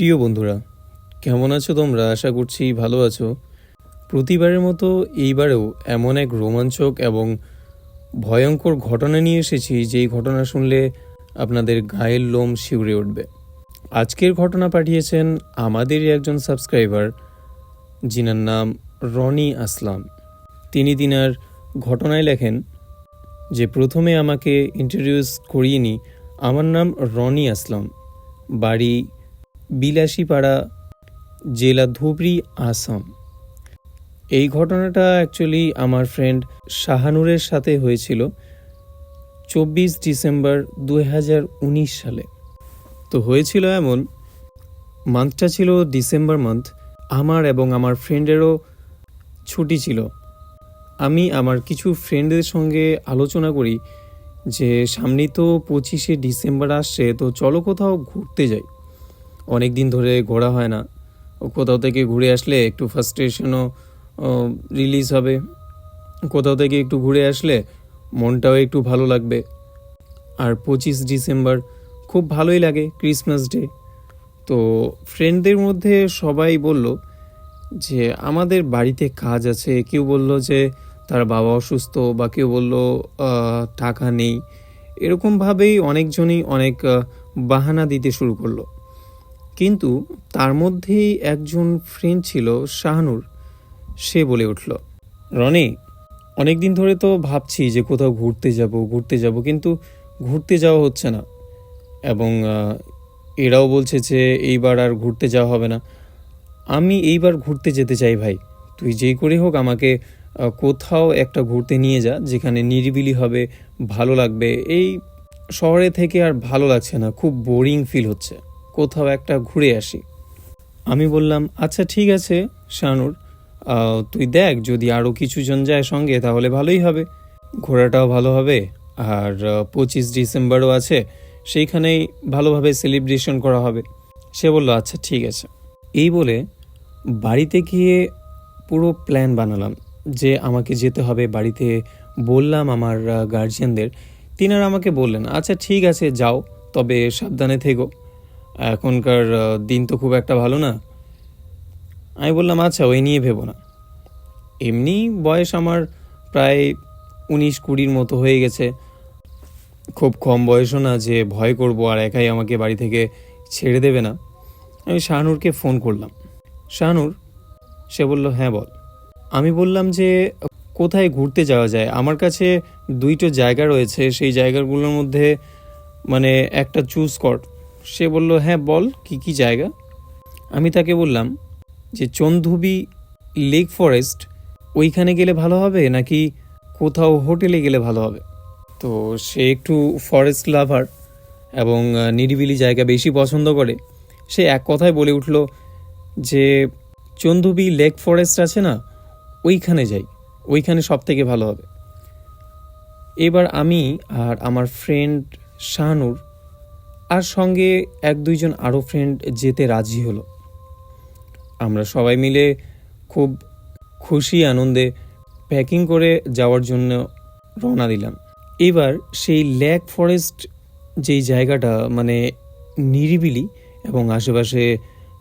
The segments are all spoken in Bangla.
প্রিয় বন্ধুরা, কেমন আছো তোমরা? আশা করছি ভালো আছো। প্রতিবারের মতো এইবারেও এমন এক রোমাঞ্চক এবং ভয়ঙ্কর ঘটনা নিয়ে এসেছি, যেই ঘটনা শুনলে আপনাদের গায়ের লোম শিউরে উঠবে। আজকের ঘটনা পাঠিয়েছেন আমাদেরই একজন সাবস্ক্রাইবার, যিনার নাম রনি আসলাম। তিনি তিনার ঘটনায় লেখেন, যে প্রথমে আমাকে ইন্ট্রোডিউস করিয়ে নি, আমার নাম রনি আসলাম। বাড়ি বিলাসীপাড়া জেলা ধুবড়ি, আসাম। এই ঘটনাটা অ্যাকচুয়ালি আমার ফ্রেন্ড শাহানুরের সাথে হয়েছিল চব্বিশ ডিসেম্বর দু হাজার উনিশ সালে। তো হয়েছিল এমন মান্থটা ছিল ডিসেম্বর মান্থ আমার এবং আমার ফ্রেন্ডেরও ছুটি ছিল। আমি আমার কিছু ফ্রেন্ডদের সঙ্গে আলোচনা করি যে সামনেই তো পঁচিশে ডিসেম্বর আসছে, তো চলো কোথাও ঘুরতে যাই। অনেক দিন ধরে ঘোরা হয় না। কোথাও থেকে ঘুরে আসলে একটু ফার্স্ট্রেশনও রিলিজ হবে। কোথাও থেকে একটু ঘুরে আসলে মনটাও একটু ভালো লাগবে। আর পঁচিশ ডিসেম্বর খুব ভালোই লাগে ক্রিসমাস ডে তো ফ্রেন্ডদের মধ্যে সবাই বলল যে, আমাদের বাড়িতে কাজ আছে। কেউ বলল যে, তার বাবা অসুস্থ। বা কেউ বলল টাকা নেই। এরকমভাবেই অনেকজনই অনেক বাহানা দিতে শুরু করল। কিন্তু তার মধ্যেই একজন ফ্রেন্ড ছিল শাহানুর। সে বলে উঠল, রনি অনেক দিন ধরে তো ভাবছি যে কোথাও ঘুরতে যাব ঘুরতে যাব, কিন্তু ঘুরতে যাওয়া হচ্ছে না। এবং এরাও বলছে যে এইবার আর ঘুরতে যাওয়া হবে না। আমি এইবার ঘুরতে যেতে চাই ভাই। তুই যেই করে হোক আমাকে কোথাও একটা ঘুরতে নিয়ে যা, যেখানে নিরিবিলি হবে, ভালো লাগবে। এই শহরে থেকে আর ভালো লাগছে না, খুব বোরিং ফিল হচ্ছে। কোথাও একটা ঘুরে আসি। আমি বললাম আচ্ছা ঠিক আছে, শানুর। তুই দেখ, যদি আরও কিছুজন যায় সঙ্গে, তাহলে ভালোই হবে। ঘোরাটাও ভালো হবে। আর পঁচিশ ডিসেম্বরও আছে, সেইখানেই ভালোভাবে সেলিব্রেশন করা হবে। সে বলল আচ্ছা ঠিক আছে। এই বলে বাড়িতে গিয়ে পুরো প্ল্যান বানালাম যে আমাকে যেতে হবে বাড়িতে। বললাম আমার গার্জিয়ানদের, তিনারা আমাকে বললেন আচ্ছা ঠিক আছে, যাও, তবে সাবধানে থেকো। এখনকার দিন তো খুব একটা ভালো না। আমি বললাম আচ্ছা ওই নিয়ে ভেবো না। এমনি বয়স আমার প্রায় উনিশ কুড়ির মতো হয়ে গেছে। খুব কম বয়সও না যে ভয় করব আর একাই আমাকে বাড়ি থেকে ছেড়ে দেবে না। আমি শাহানুরকে ফোন করলাম। শাহানুর, সে বলল হ্যাঁ বল। আমি বললাম যে, কোথায় ঘুরতে যাওয়া যায়? আমার কাছে দুইটো জায়গা রয়েছে। সেই জায়গাগুলোর মধ্যে মানে একটা চুজ কর। সে বলল হ্যাঁ বল, কি কি জায়গা? আমি তাকে বললাম যে চন্দুবি লেক ফরেস্ট, ওইখানে গেলে ভালো হবে নাকি কোথাও হোটেলে গেলে ভালো হবে? তো সে একটু ফরেস্ট লাভার এবং নিরিবিলি জায়গা বেশি পছন্দ করে। সে এক কথায় বলে উঠল যে চন্দুবি লেক ফরেস্ট আছে না, ওইখানে যাই, ওইখানে সব থেকে ভালো হবে। এবার আমি আর আমার ফ্রেন্ড শাহানুর আর সঙ্গে এক দুইজন আরও ফ্রেন্ড যেতে রাজি হলো। আমরা সবাই মিলে খুব খুশি আনন্দে প্যাকিং করে যাওয়ার জন্য রওনা দিলাম। এবার সেই লেক ফরেস্ট যেই জায়গাটা মানে নিরিবিলি এবং আশেপাশে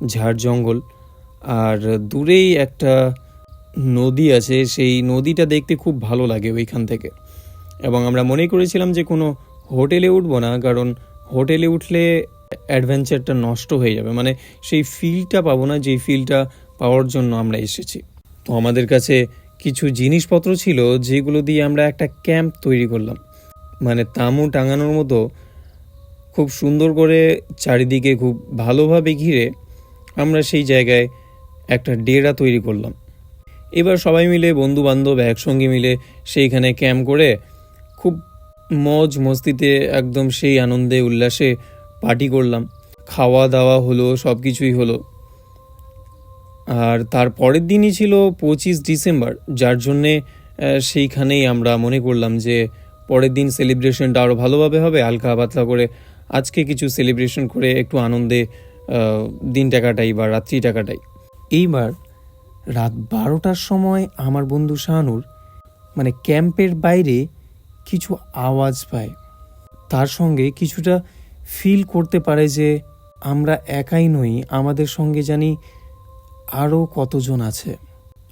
ঝাড় জঙ্গল আর দূরেই একটা নদী আছে, সেই নদীটা দেখতে খুব ভালো লাগে ওইখান থেকে। এবং আমরা মনে করেছিলাম যে কোনো হোটেলে উঠবো না, কারণ হোটেলে উঠলে অ্যাডভেঞ্চারটা নষ্ট হয়ে যাবে। মানে সেই ফিলটা পাবো না, যেই ফিলটা পাওয়ার জন্য আমরা এসেছি। তো আমাদের কাছে কিছু জিনিসপত্র ছিল যেগুলো দিয়ে আমরা একটা ক্যাম্প তৈরি করলাম। মানে তামু টাঙানোর মতো খুব সুন্দর করে চারিদিকে খুব ভালোভাবে ঘিরে আমরা সেই জায়গায় একটা ডেরা তৈরি করলাম। এবার সবাই মিলে বন্ধু বান্ধব একসঙ্গে মিলে সেইখানে ক্যাম্প করে খুব মজ মস্তিতে একদম সেই আনন্দে, উল্লাসে পার্টি করলাম। খাওয়া দাওয়া হলো সব কিছুই হলো। আর তার পরের দিনই ছিল পঁচিশ ডিসেম্বর, যার জন্যে সেইখানেই আমরা মনে করলাম যে পরের দিন সেলিব্রেশনটা আরও ভালোভাবে হবে, হালকা পাতলা করে আজকে কিছু সেলিব্রেশন করে একটু আনন্দে দিনটা কাটাই বা রাত্রিটা কাটাই। এইবার রাত বারোটার সময় আমার বন্ধু শাহানুর মানে ক্যাম্পের বাইরে কিছু আওয়াজ পায় তার সঙ্গে কিছুটা ফিল করতে পারে যে আমরা একাই নই, আমাদের সঙ্গে জানি আরও কতজন আছে।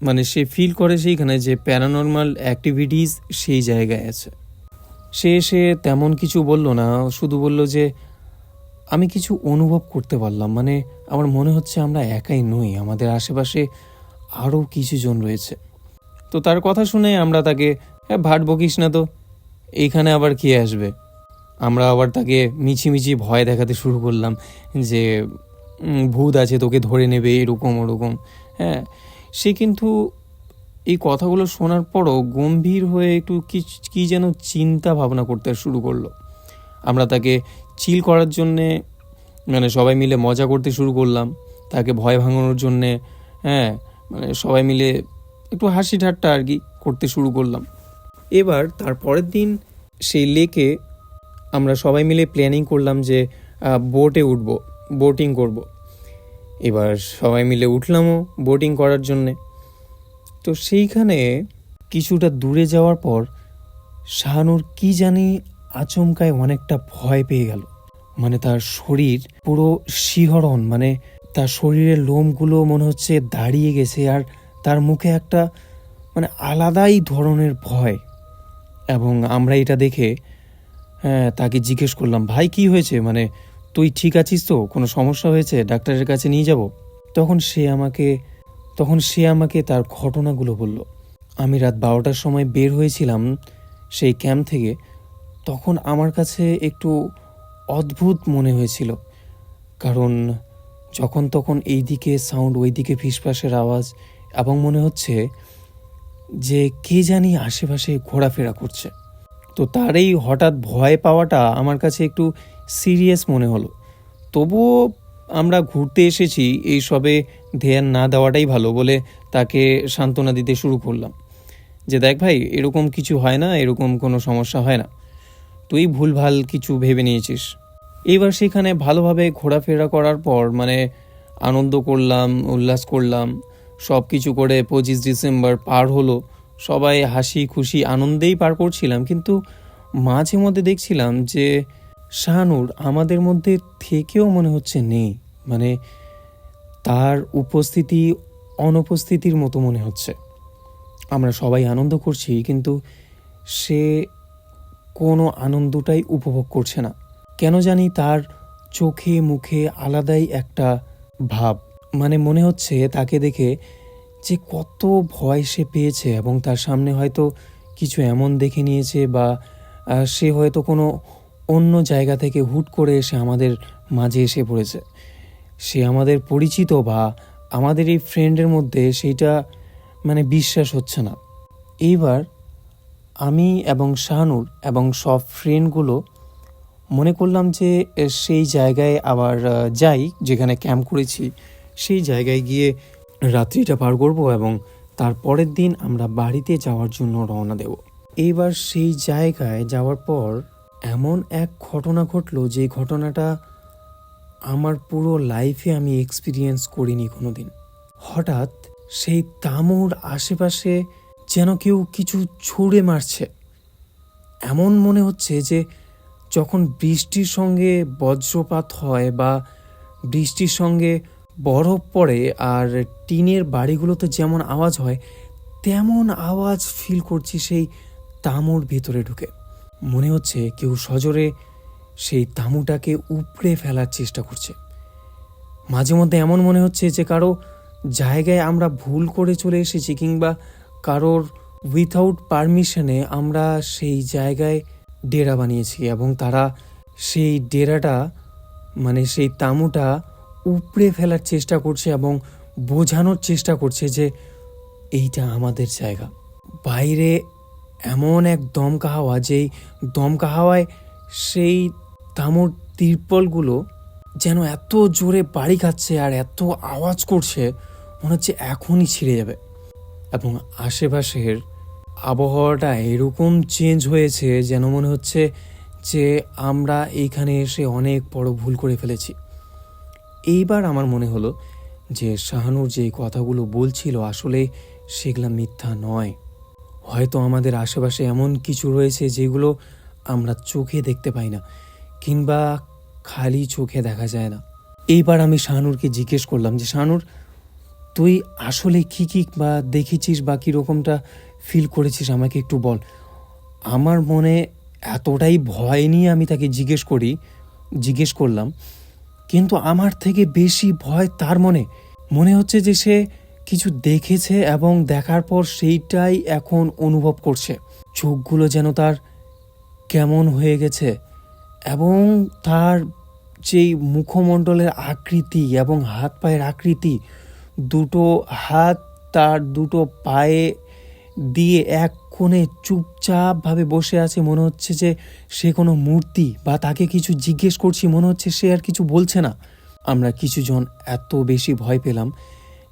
মানে সে ফিল করে সেইখানে যে প্যারানর্মাল অ্যাক্টিভিটিস সেই জায়গায় আছে। সে এসে তেমন কিছু বলল না, শুধু বলল যে আমি কিছু অনুভব করতে পারলাম। মানে আমার মনে হচ্ছে আমরা একাই নই, আমাদের আশেপাশে আরও কিছু জন রয়েছে। তো তার কথা শুনে আমরা তাকে হ্যাঁ ভাট বকিস না তো। এইখানে আবার কে আসবে? আমরা আবার তাকে মিছিমিছি ভয় দেখাতে শুরু করলাম যে ভূত আছে, তোকে ধরে নেবে, এরকম ওরকম। হ্যাঁ সে কিন্তু এই কথাগুলো শোনার পরও গম্ভীর হয়ে একটু কি, কী যেন চিন্তা ভাবনা করতে শুরু করল। আমরা তাকে চিল করার জন্যে মানে সবাই মিলে মজা করতে শুরু করলাম। তাকে ভয় ভাঙানোর জন্যে হ্যাঁ মানে সবাই মিলে একটু হাসি ঠাট্টা আর কি করতে শুরু করলাম। এবার তার পরের দিন সেই লেকে আমরা সবাই মিলে প্ল্যানিং করলাম যে বোটে উঠবো বোটিং করব। এবার সবাই মিলে উঠলামও বোটিং করার জন্যে। তো সেইখানে কিছুটা দূরে যাওয়ার পর শাহানুর কি জানি আচমকায় অনেকটা ভয় পেয়ে গেল। মানে তার শরীর পুরো শিহরণ মানে তার শরীরের লোমগুলো মনে হচ্ছে দাঁড়িয়ে গেছে আর তার মুখে একটা মানে আলাদাই ধরনের ভয়। এবং আমরা এটা দেখে হ্যাঁ তাকে জিজ্ঞেস করলাম, ভাই, কি হয়েছে? মানে তুই ঠিক আছিস তো? কোনো সমস্যা হয়েছে? ডাক্তারের কাছে নিয়ে যাব? তখন সে আমাকে, তখন সে আমাকে তার ঘটনাগুলো বলল। আমি রাত বারোটার সময় বের হয়েছিলাম সেই ক্যাম্প থেকে, তখন আমার কাছে একটু অদ্ভুত মনে হয়েছিল। কারণ, যখন তখন এই দিকে সাউন্ড ওই দিকে ফিসফাসের আওয়াজ এবং মনে হচ্ছে যে কে জানি আশেপাশে ঘোরাফেরা করছে। তো তার এই হঠাৎ ভয় পাওয়াটা আমার কাছে একটু সিরিয়াস মনে হলো। তবুও আমরা ঘুরতে এসেছি, এই সবে ধ্যান না দেওয়াটাই ভালো বলে তাকে সান্ত্বনা দিতে শুরু করলাম। যে দেখ ভাই, এরকম কিছু হয় না, এরকম কোনো সমস্যা হয় না। তুই ভুলভাল কিছু ভেবে নিয়েছিস। এইবার সেখানে ভালোভাবে ঘোরাফেরা করার পর মানে আনন্দ করলাম, উল্লাস করলাম সব কিছু করে পঁচিশ ডিসেম্বর পার হলো। সবাই হাসি, খুশি, আনন্দেই পার করছিলাম, কিন্তু মাঝে মধ্যে দেখছিলাম যে শাহানুর আমাদের মধ্যে থেকেও মনে হচ্ছে নেই। মানে তার উপস্থিতি অনুপস্থিতির মতো মনে হচ্ছে। আমরা সবাই আনন্দ করছি, কিন্তু সে কোনো আনন্দটাই উপভোগ করছে না। কেন জানি তার চোখে, মুখে আলাদাই একটা ভাব। মানে মনে হচ্ছে তাকে দেখে যে কত ভয় সে পেয়েছে এবং তার সামনে হয়তো কিছু এমন দেখে নিয়েছে বা সে হয়তো কোনো অন্য জায়গা থেকে হুট করে এসে আমাদের মাঝে এসে পড়েছে। সে আমাদের পরিচিত বা আমাদের এই ফ্রেন্ডের মধ্যে সেইটা মানে বিশ্বাস হচ্ছে না। এইবার আমি এবং শাহানুর এবং সব ফ্রেন্ডগুলো মনে করলাম যে সেই জায়গায় আবার যাই যেখানে ক্যাম্প করেছি। সেই জায়গায় গিয়ে রাত্রিটা পার করব এবং তার পরের দিন আমরা বাড়িতে যাওয়ার জন্য রওনা দেব। এইবার সেই জায়গায় যাওয়ার পর এমন এক ঘটনা ঘটলো যে ঘটনাটা আমার পুরো লাইফে আমি এক্সপিরিয়েন্স করিনি কোনো দিন হঠাৎ সেই তামুর আশেপাশে যেন কেউ কিছু ছুঁড়ে মারছে। এমন মনে হচ্ছে যে যখন বৃষ্টির সঙ্গে বজ্রপাত হয় বা বৃষ্টির সঙ্গে বরফ পড়ে আর টিনের বাড়িগুলোতে যেমন আওয়াজ হয়, তেমন আওয়াজ ফিল করছি সেই তামুর ভেতরে ঢুকে। মনে হচ্ছে কেউ সজোরে সেই তামুটাকে উপড়ে ফেলার চেষ্টা করছে। মাঝে মধ্যে এমন মনে হচ্ছে যে কারও জায়গায় আমরা ভুল করে চলে এসেছি কিংবা কারোর উইথাউট পারমিশনে আমরা সেই জায়গায় ডেরা বানিয়েছি এবং তারা সেই ডেরাটা মানে সেই তামুটা উপড়ে ফেলার চেষ্টা করছে এবং বোঝানোর চেষ্টা করছে যে এইটা আমাদের জায়গা। বাইরে এমন এক দমকা হাওয়া, যেই দমকা হাওয়ায় সেই তামুর তিরপলগুলো যেন এত জোরে বাড়ি খাচ্ছে আর এত আওয়াজ করছে, মনে হচ্ছে এখনই ছিঁড়ে যাবে। এবং আশেপাশের আবহাওয়াটা এরকম চেঞ্জ হয়েছে যেন মনে হচ্ছে যে আমরা এইখানে এসে অনেক বড় ভুল করে ফেলেছি। এইবার আমার মনে হলো যে শাহানুর যে কথাগুলো বলছিল আসলে সেগুলা মিথ্যা নয়। হয়তো আমাদের আশেপাশে এমন কিছু রয়েছে যেগুলো আমরা চোখে দেখতে পাই না, কিংবা খালি চোখে দেখা যায় না। এইবার আমি শাহানুরকে জিজ্ঞেস করলাম যে, শাহানুর, তুই আসলে কি কি বা দেখেছিস বা কীরকমটা ফিল করেছিস? আমাকে একটু বল। আমার মনে এতটাই ভয় নিয়ে আমি তাকে জিজ্ঞেস করি, জিজ্ঞেস করলাম কিন্তু আমার থেকে বেশি ভয় তার মনে। মনে হচ্ছে যে সে কিছু দেখেছে এবং দেখার পর সেইটাই এখন অনুভব করছে। চোখগুলো যেন তার কেমন হয়ে গেছে এবং তার যেই মুখমণ্ডলের আকৃতি এবং হাত পায়ের আকৃতি, দুটো হাত তার দুটো পায়ে দিয়ে এক কোণে চুপচাপভাবে বসে আছে, মনে হচ্ছে যে সে কোনো মূর্তি বা তাকে কিছু জিজ্ঞেস করছি, মনে হচ্ছে সে আর কিছু বলছে না। আমরা কিছুজন এত বেশি ভয় পেলাম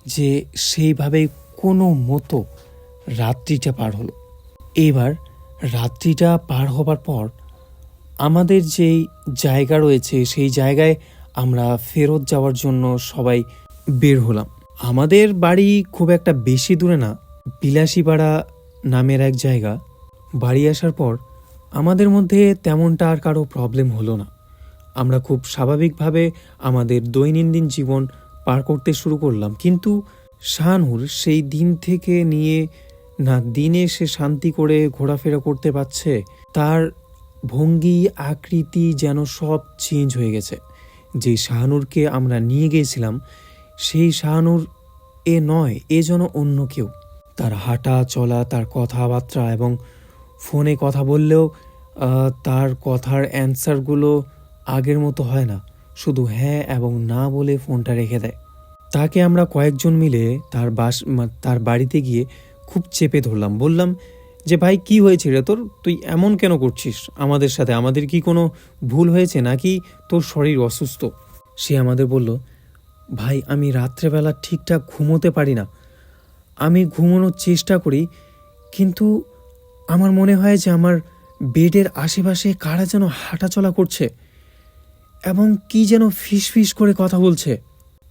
যে সেইভাবে কোনো মতো রাত্রিটা পার হলো। এবার রাত্রিটা পার হবার পর আমাদের যেই জায়গা রয়েছে, সেই জায়গায় আমরা ফেরত যাওয়ার জন্য সবাই বের হলাম। আমাদের বাড়ি খুব একটা বেশি দূরে না, বিলাসীপাড়া নামের এক জায়গা, বাড়ি আসার পর আমাদের মধ্যে তেমনটা আর কারও প্রবলেম হলো না। আমরা খুব স্বাভাবিকভাবে আমাদের দৈনন্দিন জীবন পার করতে শুরু করলাম। কিন্তু শাহানুর সেই দিন থেকে নিয়ে না দিনে সে শান্তি করে ঘোরাফেরা করতে পারছে, তার ভঙ্গি, আকৃতি যেন সব চেঞ্জ হয়ে গেছে। যে শাহানুরকে আমরা নিয়ে গিয়েছিলাম, সেই শাহানুর এ নয়, এ যেন অন্য কেউ। তার হাঁটা চলা, তার কথাবার্তা এবং ফোনে কথা বললেও তার কথার অ্যান্সারগুলো আগের মতো হয় না। শুধু হ্যাঁ এবং না বলে ফোনটা রেখে দেয়। তাকে আমরা কয়েকজন মিলে তার বাস তার বাড়িতে গিয়ে খুব চেপে ধরলাম। বললাম, যে ভাই, কি হয়েছে রে তোর? তুই এমন কেন করছিস? আমাদের সাথে আমাদের কি কোনো ভুল হয়েছে নাকি? তোর শরীর অসুস্থ। সে আমাদের বলল, ভাই, আমি রাত্রেবেলা ঠিকঠাক ঘুমোতে পারি না। আমি ঘুমানোর চেষ্টা করি, কিন্তু আমার মনে হয় যে আমার বেডের আশেপাশে কারা যেন হাঁটাচলা করছে এবং কি যেন ফিস করে কথা বলছে।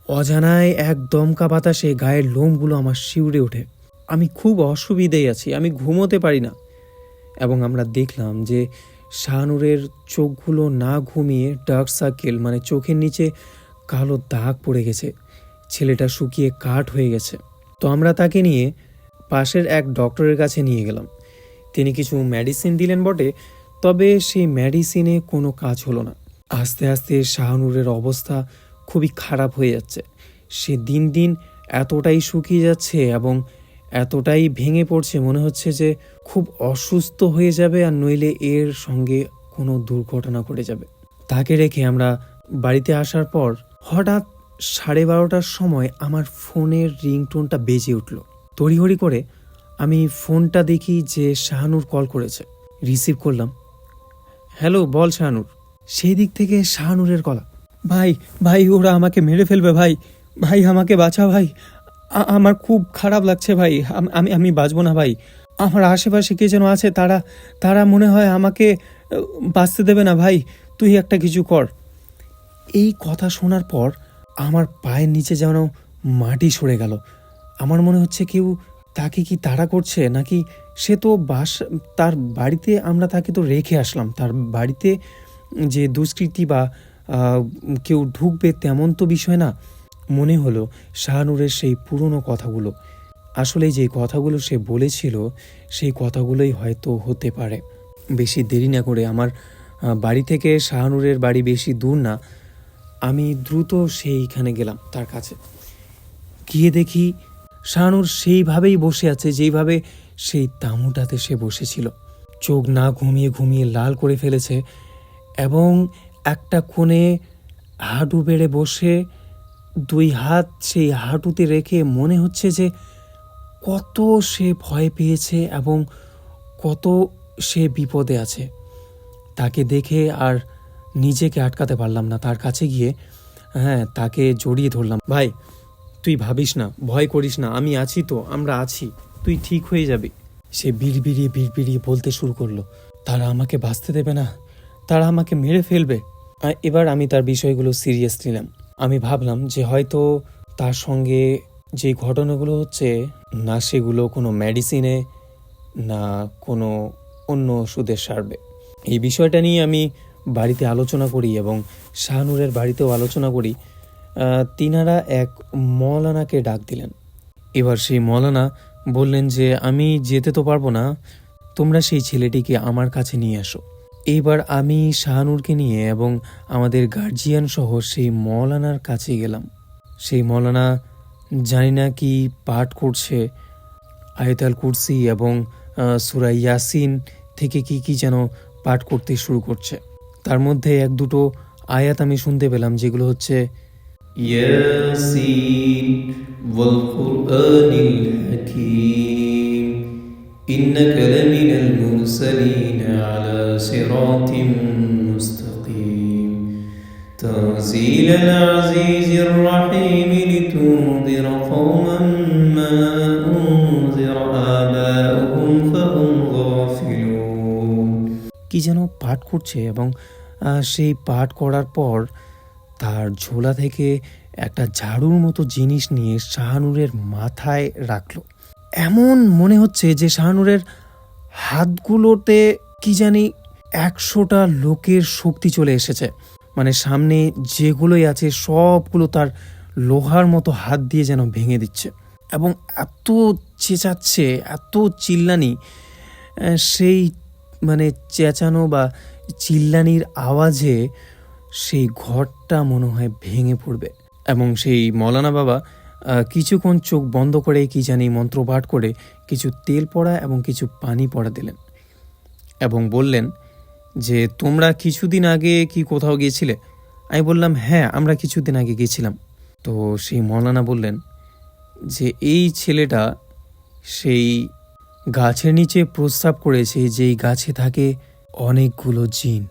অজানায় এক দমকা বাতাসে গায়ের লোমগুলো আমার শিউরে ওঠে। আমি খুব অসুবিধেই আছি, আমি ঘুমোতে পারি না। এবং আমরা দেখলাম যে শাহানুরের চোখগুলো না ঘুমিয়ে ডার্ক সার্কেল মানে চোখের নিচে কালো দাগ পড়ে গেছে। ছেলেটা শুকিয়ে কাঠ হয়ে গেছে। তো আমরা তাকে নিয়ে পাশের এক ডক্টরের কাছে নিয়ে গেলাম। তিনি কিছু মেডিসিন দিলেন বটে, তবে সেই মেডিসিনে কোনো কাজ হলো না। আস্তে আস্তে শাহানুরের অবস্থা খুবই খারাপ হয়ে যাচ্ছে। সে দিন দিন এতটাই শুকিয়ে যাচ্ছে এবং এতটাই ভেঙে পড়ছে, মনে হচ্ছে যে খুব অসুস্থ হয়ে যাবে আর নইলে এর সঙ্গে কোনো দুর্ঘটনা ঘটে যাবে। তাকে রেখে আমরা বাড়িতে আসার পর হঠাৎ সাড়ে বারোটার সময় আমার ফোনের রিংটোনটা বেজে উঠল। তড়িঘড়ি করে আমি ফোনটা দেখি যে শাহানুর কল করেছে। রিসিভ করলাম। হ্যালো, বল শাহানুর। সেই দিক থেকে শাহানুরের গলা। ভাই ভাই, ওরা আমাকে মেরে ফেলবে, ভাই। ভাই, আমাকে বাঁচা, ভাই। আমার খুব খারাপ লাগছে, ভাই। আমি আমি বাঁচবো না, ভাই। আমার আশেপাশে কে যেন আছে, তারা তারা মনে হয় আমাকে, বাঁচতে দেবে না, ভাই। তুই একটা কিছু কর। এই কথা শোনার পর আমার পায়ের নিচে যেন মাটি সরে গেল। আমার মনে হচ্ছে কেউ তাকে কি তাড়া করছে, নাকি সে তো বাস, তার বাড়িতে আমরা তাকে তো রেখে আসলাম। তার বাড়িতে যে দুষ্কৃতি বা কেউ ঢুকবে তেমন তো বিষয় না। মনে হলো শাহানুরের সেই পুরনো কথাগুলো। আসলে যে কথাগুলো সে বলেছিল, সেই কথাগুলোই হয়তো হতে পারে। বেশি দেরি না করে আমার বাড়ি থেকে শাহানুরের বাড়ি বেশি দূর না। আমি দ্রুত সেইখানে গেলাম তার কাছে। গিয়ে দেখি শাহানুর সেইভাবেই বসে আছে যেইভাবে সেই তামুটাতে সে বসেছিল। চোখ না ঘুমিয়ে ঘুমিয়ে লাল করে ফেলেছে এবং একটা কোণে হাঁটু বেড়ে বসে দুই হাত সেই হাঁটুতে রেখে মনে হচ্ছে যে কত সে ভয় পেয়েছে এবং কত সে বিপদে আছে। তাকে দেখে আর নিজেকে আটকাতে পারলাম না। তার কাছে গিয়ে হ্যাঁ তাকে জড়িয়ে ধরলাম। ভাই, তুই ভাবিস না, ভয় করিস না, আমি আছি তো, আমরা আছি, তুই ঠিক হয়ে যাবি। সে বিড়বিড়িয়ে বিড়বিড়িয়ে বলতে শুরু করল। তারা আমাকে বাঁচতে দেবে না, তারা আমাকে মেরে ফেলবে। এবার আমি তার বিষয়গুলো সিরিয়াস নিলাম। আমি ভাবলাম যে হয়তো তার সঙ্গে যে ঘটনাগুলো হচ্ছে, না সেগুলো কোনো মেডিসিনে, না কোনো অন্য ওষুধের সারবে এই বিষয়টা নিয়ে আমি বাড়িতে আলোচনা করি এবং শাহানুরের বাড়িতেও আলোচনা করি তিনারা এক মৌলানাকে ডাক দিলেন। এবার সেই মৌলানা বললেন যে আমি যেতে তো পারব না তোমরা সেই ছেলেটিকে আমার কাছে নিয়ে আসো। এইবার আমি শাহানুরকে নিয়ে এবং আমাদের গার্জিয়ান সহ সেই মৌলানার কাছে গেলাম। সেই মৌলানা জানি না কি পাঠ করছে আয়তাল কুরসি এবং আহ, সূরা ইয়াসিন থেকে কি কি যেন পাঠ করতে শুরু করছে। তার মধ্যে এক দুটো আয়াত আমি শুনতে পেলাম যেগুলো হচ্ছে ইয়াসিন ওয়াল কুরআনিল হাকীম ইন্নাকা লামিনাল মুরসালিন আলা সিরাতিম মুস্তাকিম تنزيل العزيز الرحيم لتنذر قوما ما أنذر آباؤهم কি যেন পাঠ করছে এবং সেই পাঠ করার পর তার ঝোলা থেকে একটা ঝাড়ুর মতো জিনিস নিয়ে শাহানুরের মাথায় রাখল। এমন মনে হচ্ছে যে শাহানুরের হাতগুলোতে কি জানি একশোটা লোকের শক্তি চলে এসেছে। মানে সামনে যেগুলোই আছে সবগুলো তার লোহার মতো হাত দিয়ে যেন ভেঙে দিচ্ছে। এবং এত চেঁচাচ্ছে, এত চিল্লানি সেই মানে চেঁচানো বা চিল্লানির আওয়াজে সেই ঘরটা মনে হয় ভেঙে পড়বে। এবং সেই মৌলানা বাবা কিছুক্ষণ চোখ বন্ধ করে কি জানি মন্ত্রপাঠ করে কিছু তেল পড়া এবং কিছু পানি পড়া দিলেন এবং বললেন যে, তোমরা কিছুদিন আগে কি কোথাও গিয়েছিলে? আমি বললাম হ্যাঁ আমরা কিছুদিন আগে গেছিলাম তো সেই মৌলানা বললেন যে, এই ছেলেটা সেই গাছের নিচে প্রস্তাব করেছে যেই গাছে থাকে অনেকগুলো জিন।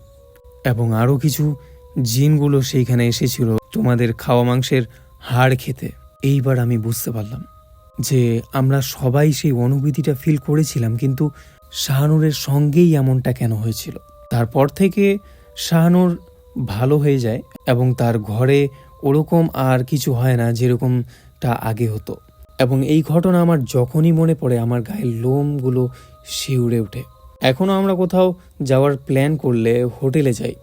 এবং আরও কিছু জিনগুলো সেইখানে এসেছিল তোমাদের খাওয়া মাংসের হাড় খেতে। এইবার আমি বুঝতে পারলাম যে আমরা সবাই সেই অনুভূতিটা ফিল করেছিলাম, কিন্তু শাহানুরের সঙ্গেই এমনটা কেন হয়েছিল? তারপর থেকে শাহানুর ভালো হয়ে যায় এবং তার ঘরে ওরকম আর কিছু হয় না যেরকমটা আগে হতো। এবং এই ঘটনা আমার যখনই মনে পড়ে, আমার গায়ের লোমগুলো শিউরে ওঠে। এখনও আমরা কোথাও যাওয়ার প্ল্যান করলে হোটেলে যাই।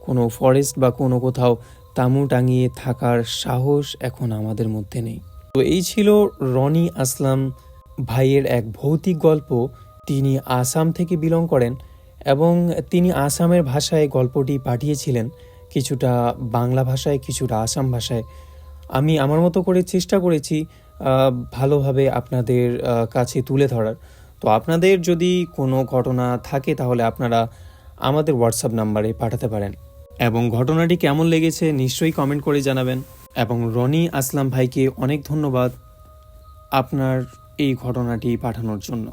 কোনো ফরেস্ট বা কোনো কোথাও তামু টাঙিয়ে থাকার সাহস এখন আমাদের মধ্যে নেই। তো এই ছিল রনি আসলাম ভাইয়ের এক ভৌতিক গল্প। তিনি আসাম থেকে বিলং করেন এবং তিনি আসামের ভাষায় গল্পটি পাঠিয়েছিলেন কিছুটা বাংলা ভাষায়, কিছুটা আসাম ভাষায়। আমি আমার মতো করে চেষ্টা করেছি ভালোভাবে আপনাদের কাছে তুলে ধরার। তো আপনাদের যদি কোনো ঘটনা থাকে তাহলে আপনারা আমাদের হোয়াটসঅ্যাপ নাম্বারে পাঠাতে পারেন। এবং ঘটনাটি কেমন লেগেছে নিশ্চয়ই কমেন্ট করে জানাবেন। এবং রনি আসলাম ভাইকে অনেক ধন্যবাদ আপনার এই ঘটনাটি পাঠানোর জন্য।